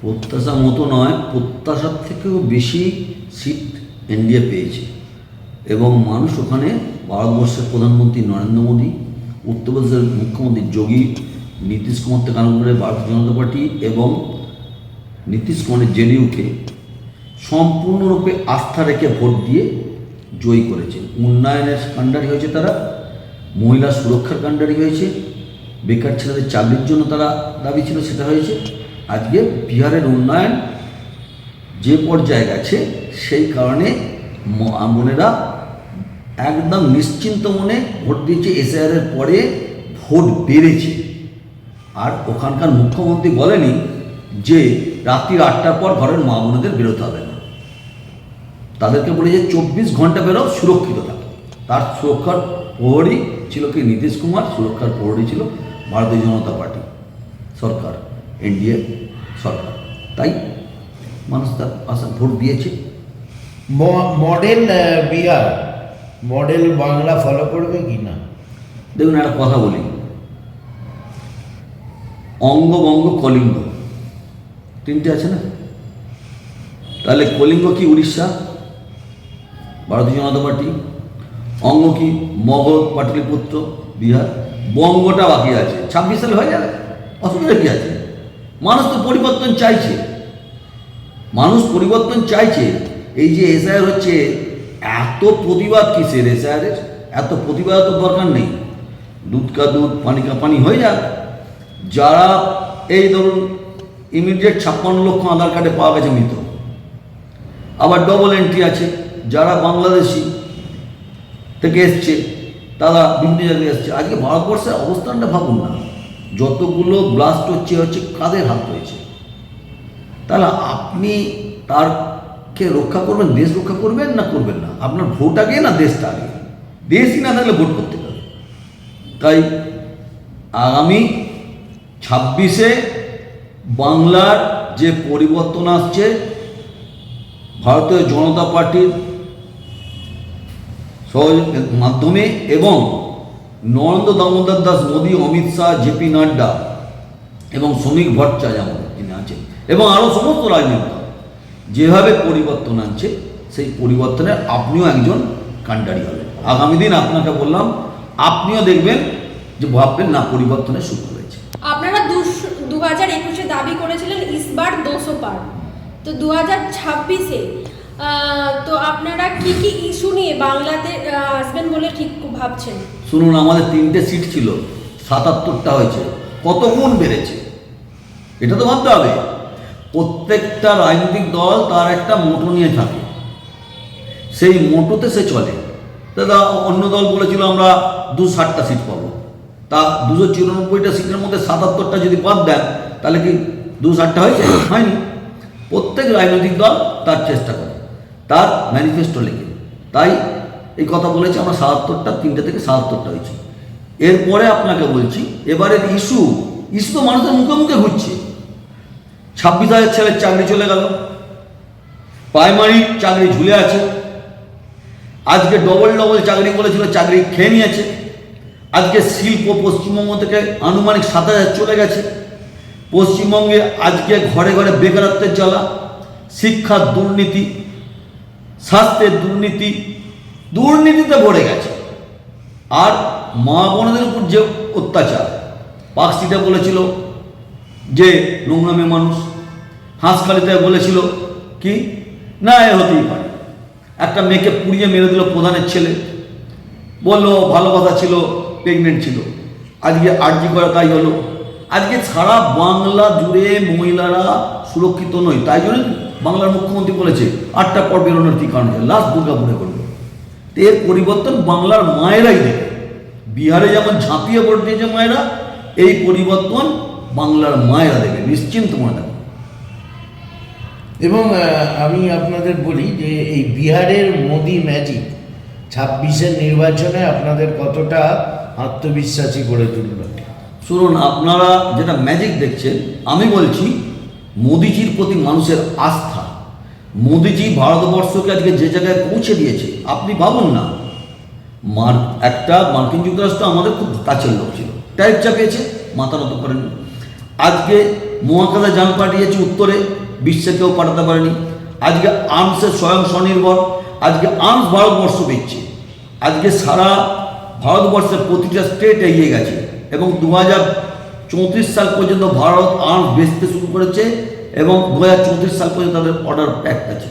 প্রত্যাশা মতো নয়, প্রত্যাশার থেকেও বেশি সিট এনডিএ পেয়েছে। এবং মানুষ ওখানে ভারতবর্ষের প্রধানমন্ত্রী নরেন্দ্র মোদী উত্তরপ্রদেশের মুখ্যমন্ত্রী যোগী নীতিশ কুমার থেকে করে ভারতীয় জনতা পার্টি এবং নীতিশ কুমারের জেডিইউকে সম্পূর্ণরূপে আস্থা রেখে ভোট দিয়ে জয়ী করেছে উন্নয়নের কাণ্ডারি হয়েছে তারা, মহিলা সুরক্ষার কাণ্ডারি হয়েছে, বেকার ছেলেদের চাকরির জন্য তারা দাবি ছিল, সেটা হয়েছে। আজকে বিহারের উন্নয়ন যে পর্যায়ে গেছে, সেই কারণে বোনেরা একদম নিশ্চিন্ত মনে ভোট দিয়েছে। এসআইআরের পরে ভোট বেড়েছে। আর ওখানকার মুখ্যমন্ত্রী বলেনি যে রাত্রির আটটার পর ঘরের মা বোনেদের বেরোতে হবে না। তাদেরকে বলে যে চব্বিশ ঘণ্টা বেরো সুরক্ষিত থাকে। তার সুরক্ষার প্রহরী ছিল কি নীতিশ কুমার, সুরক্ষার প্রহরী ছিল ভারতীয় জনতা পার্টি সরকার। এনডিএ সরকার। তাই মানুষ তার আশা ভোট দিয়েছে। Model Bihar model Bangla follow করবে কি না? দেখুন একটা কথা বলি। অঙ্গবঙ্গ কলিঙ্গ। তিনটে আছে না? তাহলে কলিঙ্গ কি উড়িষ্যা? ভারতীয় জনতা পার্টি। অঙ্গ কি মগধ পাটলিপুত্র বিহার? বঙ্গটা বাকি আছে। ছাব্বিশ সালে হয়ে যাবে। অসুবিধা কি আছে? মানুষ তো পরিবর্তন চাইছে। মানুষ পরিবর্তন চাইছে, এই যে এসআইআর হচ্ছে, এত প্রতিবাদ কিসের এসআইআরের এত প্রতিবাদ তো দরকার নেই। দুধ কা দুধ, পানি কা পানি হয়ে যাক যারা এই ধরুন ইমিডিয়েট ছাপ্পান্ন লক্ষ আধার কার্ডে পাওয়া গেছে মৃত। আবার ডবল এন্ট্রি আছে। যারা বাংলাদেশি থেকে এসছে, তারা বিভিন্ন জায়গায় এসছে। আজকে ভারতবর্ষের অবস্থানটা ভাবুন না। যতগুলো ব্লাস্ট হচ্ছে হচ্ছে কাদের হাত রয়েছে? তাহলে আপনি তারকে রক্ষা করবেন, দেশ রক্ষা করবেন না করবেন না? আপনার ভোট আগে না দেশটা আগে? দেশই না থাকলে ভোট করতে পারে তাই আগামী ছাব্বিশে বাংলার যে পরিবর্তন আসছে, ভারতীয় জনতা পার্টির মাধ্যমে এবং নরেন্দ্র দামোদর দাস, মোদী, অমিত শাহ জেপি নাড্ডা এবং শ্রমিক ভট্টাচার্য আমাদের যিনি আছেন এবং আরও সমস্ত রাজনীতি। যেভাবে পরিবর্তন আনছে, সেই পরিবর্তনে আপনিও একজন কাণ্ডারি হবেন আগামী দিন আপনাকে বললাম, আপনিও দেখবেন যে ভাববেন, না পরিবর্তনের শুরু হয়েছে। আপনারা দু হাজার একুশে দাবি করেছিলেন, ইসবার দুশো পার। তো দু হাজার ছাব্বিশে তো আপনারা কি কি ইস্যু নিয়ে বাংলাতে আসবেন বলে ঠিক ভাবছেন? শুনুন, আমাদের তিনটে সিট ছিল, সাতাত্তরটা হয়েছে, কত গুণ বেড়েছে? এটা তো ভাবতে হবে। প্রত্যেকটা রাজনৈতিক দল তার একটা মোটো নিয়ে থাকে। সেই মোটোতে সে চলে। দাদা, অন্য দল বলেছিল আমরা দু ষাটটা সিট পাবো। তা দুশো চুরানব্বইটা সিটের মধ্যে সাতাত্তরটা যদি বাদ দেন, তাহলে কি দু ষাটটা হয়েছে? হয়নি। প্রত্যেক রাজনৈতিক দল তার চেষ্টা করে। তার ম্যানিফেস্টো লেখে। তাই এই কথা বলেছি, আমরা সাতাত্তরটা, তিনটে থেকে সাতাত্তরটা হয়েছি। এরপরে আপনাকে বলছি, এবারের ইস্যু ইস্যু তো মানুষের মুখে মুখে ঘুরছে। ছাব্বিশ হাজার ছেলের চাকরি চলে গেল। প্রাইমারি চাকরি ঝুলে আছে। আজকে ডবল ডবল চাকরি বলেছিল চাকরি খেয়ে নিয়েছে। আজকে শিল্প পশ্চিমবঙ্গ থেকে আনুমানিক সাত হাজার চলে গেছে। পশ্চিমবঙ্গে আজকে ঘরে ঘরে বেকারত্বের জ্বালা শিক্ষার দুর্নীতি স্বাস্থ্যের দুর্নীতি, দুর্নীতিতে ভরে গেছে। আর মা বোনদের উপর যে অত্যাচার পাকসিটা বলেছিল যে নোংরামে মানুষ, হাঁসখালিতে বলেছিল কি? না, এ হতেই পারে। একটা মেয়েকে পুড়িয়ে মেরে দিল প্রধানের ছেলে। বলল ভালোবাসা ছিল প্রেগনেন্ট ছিল। আজকে আর্জি করা তাই হলো। আজকে সারা বাংলা জুড়ে মহিলারা সুরক্ষিত নয়, তাই জন্য বাংলার মুখ্যমন্ত্রী বলেছে আটটা পর বেরোনোর কী কারণ আছে লাস্ট দুর্গাপুরে করবে। তো এর পরিবর্তন বাংলার মায়েরাই দেবে বিহারে যেমন ঝাঁপিয়ে দিয়েছে মায়েরা এই পরিবর্তন বাংলার মায়েরা দেবে নিশ্চিন্ত মনে থাকবে। এবং আমি আপনাদের বলি যে এই বিহারের মোদি ম্যাজিক ছাব্বিশের নির্বাচনে আপনাদের কতটা আত্মবিশ্বাসী করে তুলবে। শুনুন আপনারা যেটা ম্যাজিক দেখছেন আমি বলছি মোদিজির প্রতি মানুষের আস্থা। মোদিজি ভারতবর্ষকে আজকে যে জায়গায় পৌঁছে দিয়েছে, আপনি ভাবুন না। মার, একটা মার্কিন যুক্তরাষ্ট্র আমাদের খুব কাছের লোক ছিল। ট্যারিফ চাপিয়েছে, মাথা নত করেন। আজকে মহাকাশে যান পাঠিয়েছে উত্তরে, বিশ্বে কেউ পাঠাতে পারেনি। আজকে আর্মসের স্বয়ং স্বনির্ভর, আজকে আর্মস ভারতবর্ষ দিচ্ছে আজকে সারা ভারতবর্ষের প্রতিটা স্টেট এগিয়ে গেছে এবং দু হাজার চৌত্রিশ সাল পর্যন্ত ভারত আর্মস বেচতে শুরু করেছে এবং দু হাজার চৌত্রিশ সাল পর্যন্ত তাদের অর্ডার প্যাক আছে।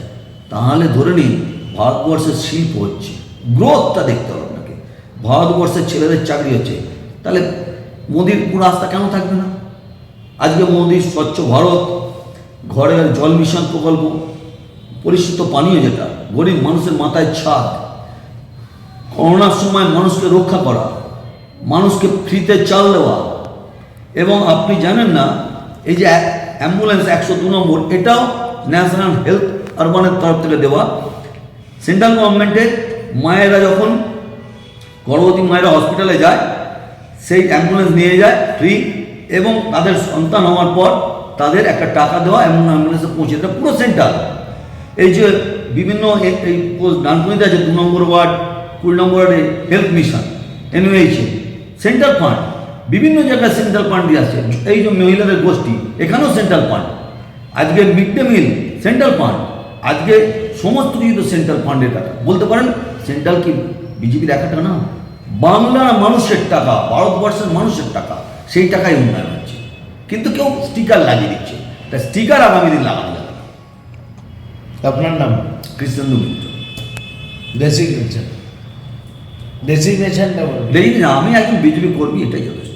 তাহলে ধরে নিন, ভারতবর্ষের শিল্প হচ্ছে গ্রোথটা দেখতে হবে আপনাকে। ভারতবর্ষের ছেলেদের চাকরি হচ্ছে। তাহলে মোদির পুরো আস্থা কেন থাকবে না? আজকে মোদির স্বচ্ছ ভারত ঘরের জল মিশন প্রকল্প, পরিশুদ্ধ পানীয় যেটা, গরিব মানুষের মাথায় ছাদ, করোনার সময় মানুষকে রক্ষা করা, মানুষকে ফ্রিতে চাল দেওয়া এবং আপনি জানেন না, এই যে অ্যাম্বুলেন্স একশো দু নম্বর, এটাও ন্যাশনাল হেলথ আরবানের তরফ থেকে দেওয়া। সেন্ট্রাল গভর্নমেন্টের মায়েরা যখন গর্ভবতী মায়েরা হসপিটালে যায়, সেই অ্যাম্বুলেন্স নিয়ে যায় ফ্রি এবং তাদের সন্তান হওয়ার পর তাদের একটা টাকা দেওয়া এমন অ্যাম্বুলেন্সে পৌঁছে দেয় পুরো সেন্টার এই যে বিভিন্ন এই ডানকুনিতে আছে দু নম্বর ওয়ার্ড, কুড়ি নম্বর ওয়ার্ডে হেলথ মিশন এনওএইচে সেন্টার ফান্ড। বিভিন্ন জায়গায় সেন্ট্রাল ফান্ড দিয়ে আসছে এই যে মহিলাদের গোষ্ঠী এখানেও সেন্ট্রাল ফান্ড আজকে mid day meal central fund আজকে সমস্ত কিছু তো সেন্ট্রাল ফান্ডের টাকা। বলতে পারেন সেন্ট্রাল কি বিজেপির একা টাকা না? বাংলার মানুষের টাকা ভারতবর্ষের মানুষের টাকা সেই টাকাই উন্নয়ন হচ্ছে। কিন্তু কেউ স্টিকার লাগিয়ে দিচ্ছে। তা স্টিকার আগামী দিন লাগানো যাবে না। আপনার নাম? কৃষ্ণেন্দু মিত্র। ডেসিগনেশন ডেসিগনেশনটা বলুন। দেখি না আমি একজন বিজেপি কর্মী এটাই যথেষ্ট।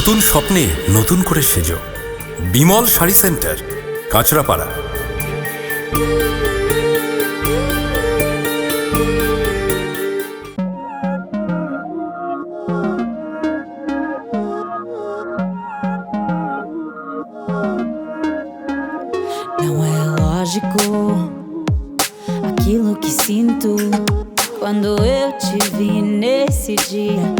নতুন স্বপ্নে নতুন করে সেজো Bimal sari centre Kanchrapara Quando eu te vi nesse dia.